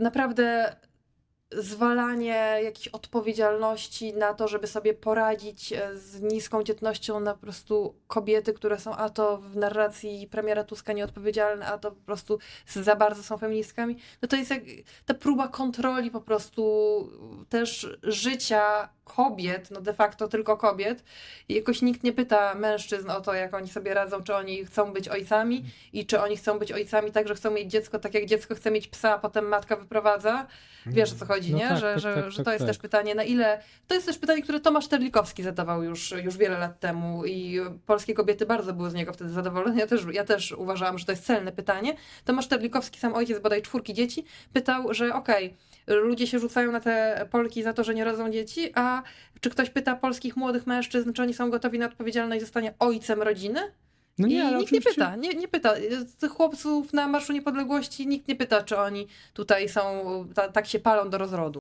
naprawdę zwalanie jakiejś odpowiedzialności na to, żeby sobie poradzić e, z niską dzietnością na po prostu kobiety, które są a to w narracji premiera Tuska nieodpowiedzialne, a to po prostu za bardzo są feministkami, no to jest jak ta próba kontroli po prostu też życia kobiet, no de facto tylko kobiet i jakoś nikt nie pyta mężczyzn o to, jak oni sobie radzą, czy oni chcą być ojcami i czy oni chcą być ojcami tak, że chcą mieć dziecko tak jak dziecko chce mieć psa, a potem matka wyprowadza. Wiesz o co chodzi, No nie? tak, że tak, że, tak, że tak, to jest tak. też pytanie, na ile. To jest też pytanie, które Tomasz Terlikowski zadawał już, już wiele lat temu i polskie kobiety bardzo były z niego wtedy zadowolone. Ja też, ja też uważałam, że to jest celne pytanie. Tomasz Terlikowski, sam ojciec bodaj czwórki dzieci, pytał, że okej, ludzie się rzucają na te Polki za to, że nie rodzą dzieci, a czy ktoś pyta polskich młodych mężczyzn, czy oni są gotowi na odpowiedzialność zostania ojcem rodziny? No I nie, ale nikt nie oczywiście- pyta, nie, nie pyta. Tych chłopców na Marszu Niepodległości nikt nie pyta, czy oni tutaj są, ta, tak się palą do rozrodu.